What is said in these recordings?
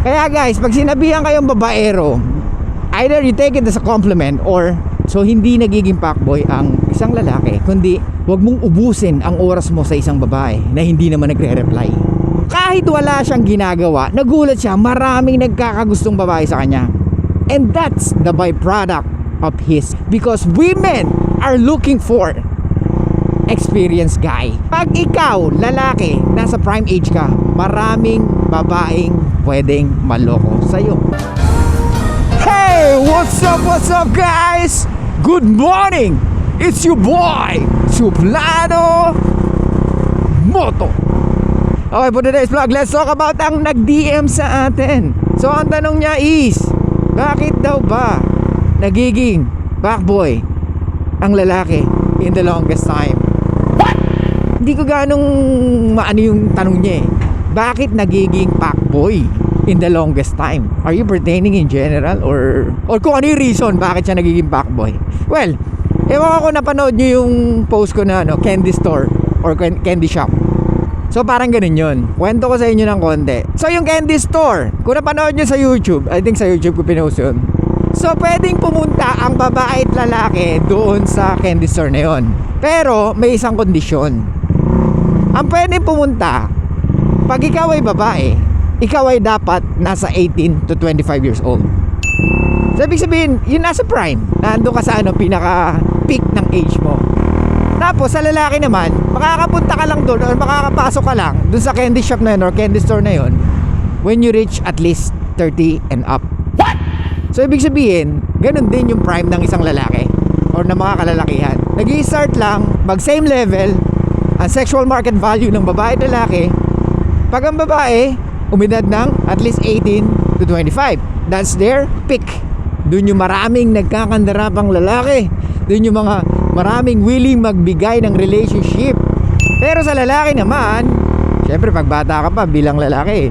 Kaya guys, pag sinabihan kayong babaero, either you take it as a compliment or so hindi nagiging fuckboy ang isang lalaki, kundi wag mong ubusin ang oras mo sa isang babae na hindi naman nagre-reply. Kahit wala siyang ginagawa, nagulat siya, maraming nagkakagustong babae sa kanya. And that's the byproduct of his because women are looking for experienced guy. Pag ikaw, lalaki, nasa prime age ka, maraming babaeng pwedeng maloko sa'yo. Hey! What's up, what's up guys? Good morning! It's your boy, Suplano Moto. Okay, for today's vlog, let's talk about ang nag-DM sa atin. So, ang tanong niya is, bakit daw ba nagiging backboy ang lalaki in the longest time? Hindi ko ganong maano yung tanong niya eh. Bakit nagiging fuckboy in the longest time? Are you pertaining in general or or kung ano yung reason bakit siya nagiging fuckboy? Well, ewan ko napanood niyo yung post ko na ano, candy store or can- candy shop. So parang ganun yun. Kwento ko sa inyo ng konti. So yung candy store, kung napanood nyo sa YouTube, I think sa YouTube ko pinost yun. So pwedeng pumunta ang babae at lalaki doon sa candy store na yun. Pero may isang kondisyon. Ang pwedeng pumunta, pag ikaw ay babae, ikaw ay dapat nasa 18 to 25 years old. So ibig sabihin, yun nasa prime. Nandun ka sa ano, pinaka peak ng age mo. Tapos sa lalaki naman, makakapunta ka lang doon or makakapasok ka lang doon sa candy shop na yun or candy store na yun when you reach at least 30 and up. What? So ibig sabihin, ganun din yung prime ng isang lalaki or ng mga kalalakihan. nag start lang, mag same level, ang sexual market value ng babae at lalaki, pag ang babae, umidad ng at least 18 to 25. That's their peak. Doon yung maraming nagkakandarapang lalaki. Doon yung mga maraming willing magbigay ng relationship. Pero sa lalaki naman, syempre pag bata ka pa bilang lalaki,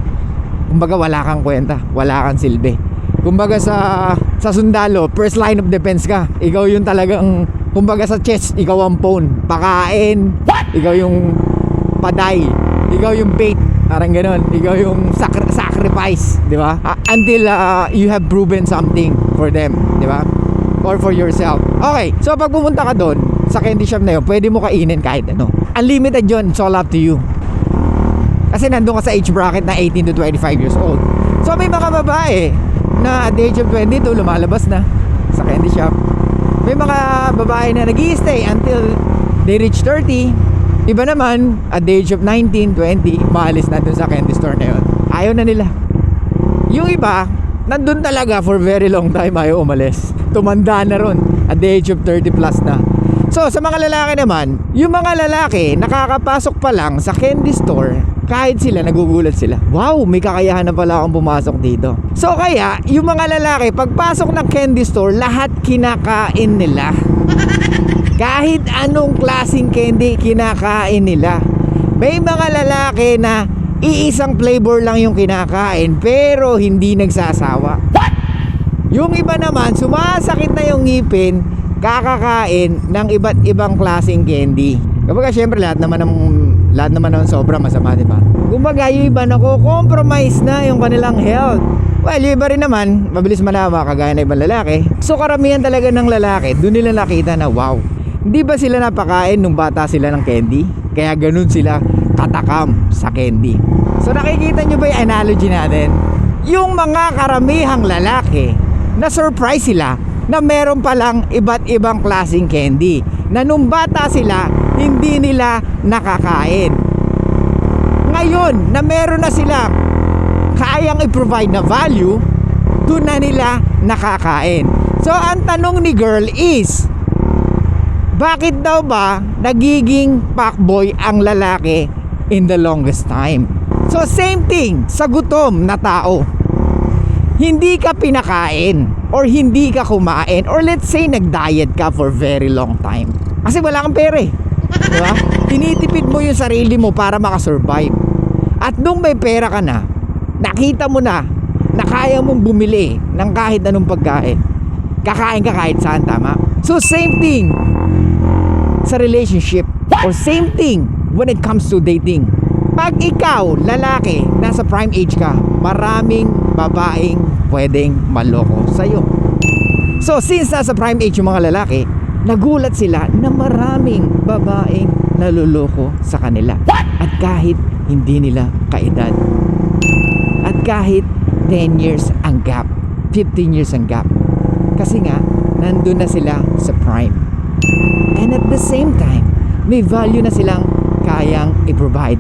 kumbaga wala kang kwenta, wala kang silbi. Kumbaga sa sa sundalo, first line of defense ka. Ikaw yung talagang kumbaga sa chest, ikaw ang pawn, pakain, ikaw yung paday, ikaw yung bait, parang ganoon. Ikaw yung sacri- sacrifice, di ba? Ah, until ah, you have proven something for them, di ba? Or for yourself. Okay, so pag pumunta ka doon, sa candy shop na yun, pwede mo kainin kahit ano. Unlimited yun, it's all up to you. Kasi nandun ka sa age bracket na 18 to 25 years old. So may mga babae na at the age of 22 lumalabas na sa candy shop. May mga babae na nag stay until they reach 30. Iba naman, at the age of 19, 20, maalis na dun sa candy store na yun. Ayaw na nila. Yung iba, nandun talaga for very long time ayaw umalis. Tumanda na ron at the age of 30 plus na. So sa mga lalaki naman, yung mga lalaki nakakapasok pa lang sa candy store kahit sila nagugulat sila. Wow, may kakayahan na pala akong pumasok dito. So kaya, yung mga lalaki pagpasok ng candy store, lahat kinakain nila. Kahit anong klaseng candy kinakain nila. May mga lalaki na iisang flavor lang yung kinakain pero hindi nagsasawa. Yung iba naman, sumasakit na yung ngipin, kakakain ng iba't ibang klaseng candy. Kapag syempre lahat naman ng lahat naman ng sobra masama, di ba? Kumbaga, yung iba nako-compromise na yung kanilang health. Well, yung iba rin naman, mabilis manawa kagaya ng ibang lalaki. So karamihan talaga ng lalaki, doon nila nakita na wow. Hindi ba sila napakain nung bata sila ng candy? Kaya ganun sila katakam sa candy. So nakikita nyo ba yung analogy natin? Yung mga karamihang lalaki, na surprise sila na meron palang iba't ibang klaseng candy na nung bata sila hindi nila nakakain ngayon na meron na sila kayang i-provide na value doon na nila nakakain so ang tanong ni girl is bakit daw ba nagiging fuckboy ang lalaki in the longest time so same thing sa gutom na tao hindi ka pinakain or hindi ka kumain or let's say nag-diet ka for very long time. Kasi wala kang pera eh. Di ba? Tinitipid mo yung sarili mo para makasurvive. At nung may pera ka na, nakita mo na na kaya mong bumili ng kahit anong pagkain. Kakain ka kahit saan, tama? So same thing sa relationship or same thing when it comes to dating. Pag ikaw, lalaki, nasa prime age ka, maraming babaeng pwedeng maloko sa'yo. So since nasa prime age yung mga lalaki, nagulat sila na maraming babaeng naluloko sa kanila. At kahit hindi nila kaedad. At kahit 10 years ang gap, 15 years ang gap. Kasi nga, nandun na sila sa prime. And at the same time, may value na silang kayang i-provide.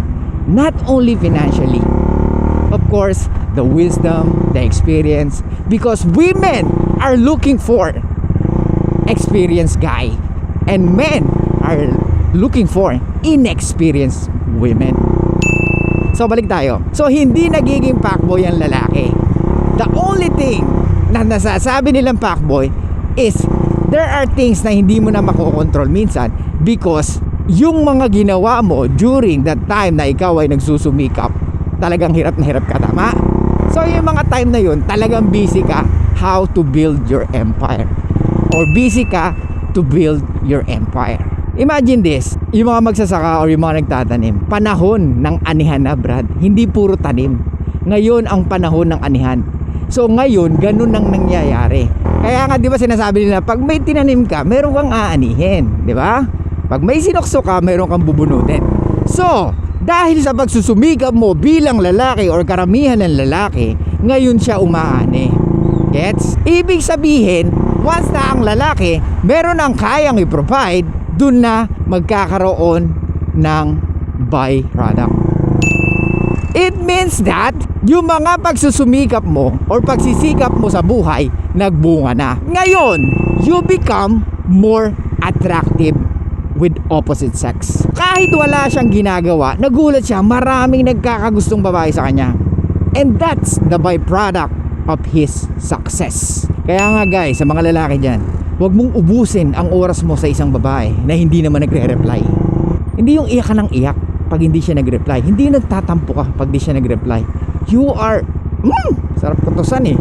Not only financially, of course, the wisdom, the experience, because women are looking for experienced guy and men are looking for inexperienced women. So balik tayo. So hindi nagiging fuckboy ang lalaki. The only thing na nasasabi nilang fuckboy is there are things na hindi mo na makokontrol minsan because yung mga ginawa mo during that time na ikaw ay nagsusumikap, talagang hirap na hirap ka, tama? So yung mga time na yun, talagang busy ka how to build your empire. Or busy ka to build your empire. Imagine this, yung mga magsasaka or yung mga nagtatanim, panahon ng anihan na Brad, hindi puro tanim. Ngayon ang panahon ng anihan. So ngayon, ganun ang nangyayari. Kaya nga 'di ba sinasabi nila, pag may tinanim ka, meron kang aanihin, 'di ba? Pag may sinokso ka, meron kang bubunutin. So, dahil sa pagsusumikap mo bilang lalaki or karamihan ng lalaki, ngayon siya umaani. Gets? Ibig sabihin, once na ang lalaki, meron ang kayang i-provide, dun na magkakaroon ng byproduct. It means that yung mga pagsusumikap mo or pagsisikap mo sa buhay, nagbunga na. Ngayon, you become more attractive with opposite sex. Kahit wala siyang ginagawa, nagulat siya, maraming nagkakagustong babae sa kanya. And that's the byproduct of his success. Kaya nga guys, sa mga lalaki dyan, huwag mong ubusin ang oras mo sa isang babae na hindi naman nagre-reply. Hindi yung iyak ka ng iyak pag hindi siya nag-reply. Hindi nagtatampo ka pag di siya nag-reply. You are... Mm, sarap kutusan eh.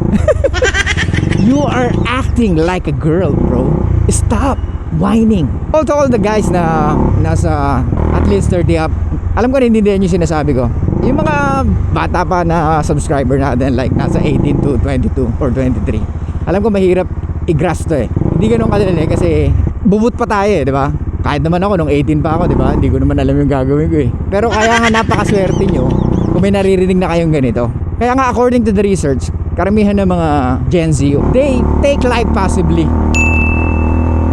you are acting like a girl, bro. Stop whining. All to all the guys na nasa at least 30 up, alam ko na hindi din yung sinasabi ko. Yung mga bata pa na subscriber natin like nasa 18 to 22 or 23. Alam ko mahirap i-grasp to eh. Hindi ganun kadali kasi bubut pa tayo eh, di ba? Kahit naman ako nung 18 pa ako, di ba? Hindi ko naman alam yung gagawin ko eh. Pero kaya nga napakaswerte nyo kung may naririnig na kayong ganito. Kaya nga according to the research, karamihan ng mga Gen Z, they take life passively.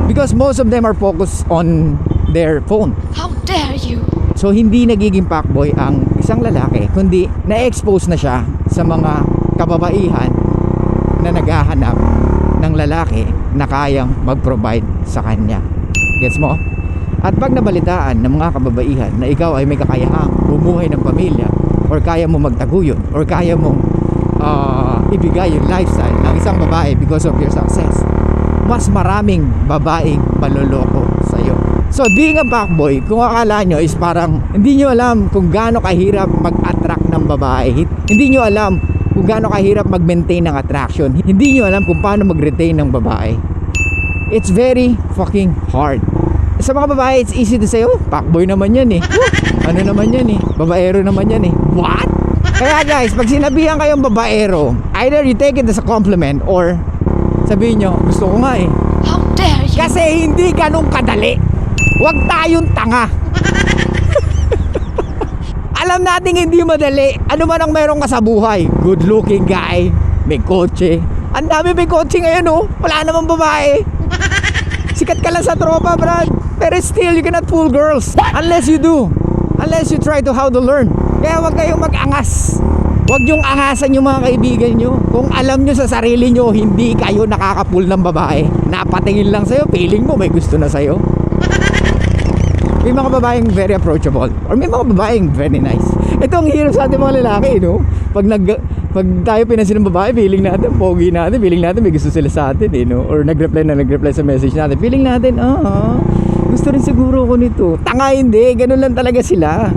Because most of them are focused on their phone. How dare you! So hindi nagiging fuckboy ang isang lalaki, kundi na-expose na siya sa mga kababaihan na naghahanap ng lalaki na kayang mag-provide sa kanya. Gets mo? At pag nabalitaan ng mga kababaihan na ikaw ay may kakayahang bumuhay ng pamilya or kaya mo magtaguyod or kaya mong ah, ibigay yung lifestyle ng isang babae because of your success, mas maraming babaeng maloloko sa'yo. So being a fuckboy, kung akala nyo is parang hindi nyo alam kung gaano kahirap mag-attract ng babae. Hindi nyo alam kung gaano kahirap mag-maintain ng attraction. Hindi nyo alam kung paano mag-retain ng babae. It's very fucking hard. Sa mga babae, it's easy to say, oh, fuckboy naman yan eh. Ano naman yan eh. Babaero naman yan eh. What? Kaya guys, pag sinabihan kayong babaero, either you take it as a compliment or sabihin nyo, gusto ko nga eh. How dare you! Kasi hindi ganun kadali. Huwag tayong tanga. Alam nating hindi madali. Ano man ang meron ka sa buhay. Good looking guy. May kotse. Ang dami may kotse ngayon oh. Wala namang babae. Sikat ka lang sa tropa, Brad. Pero still, you cannot fool girls. Unless you do. Unless you try to how to learn. Kaya huwag kayong mag-angas. Huwag niyong angasan yung mga kaibigan nyo. Kung alam nyo sa sarili nyo, hindi kayo nakakapul ng babae. Napatingin lang sa'yo, feeling mo may gusto na sa'yo. May mga babaeng very approachable or may mga babaeng very nice. Ito ang hirap sa ating mga lalaki, no? Pag nag pag tayo pinansin ng babae, feeling natin, pogi natin, feeling natin may gusto sila sa atin, eh, no? Or nag-reply na nag-reply sa message natin, feeling natin, ah, gusto rin siguro ko nito. Tanga hindi, ganun lang talaga sila.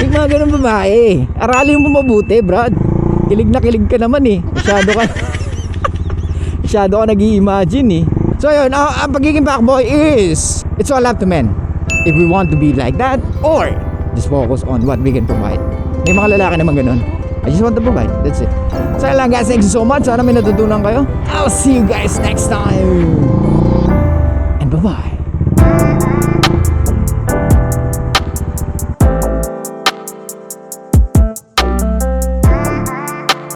May mga ganun babae. Aralin mo mabuti, Brad. Kilig na kilig ka naman eh. Masyado ka Masyado ka nag imagine eh. So yun, ah, ang pagiging fuckboy is, it's all up to men. If we want to be like that, or just focus on what we can provide. May mga lalaki naman ganun. I just want to provide. That's it. So yun lang guys, thank you so much. Sana may natutunan kayo. I'll see you guys next time. And bye-bye. Música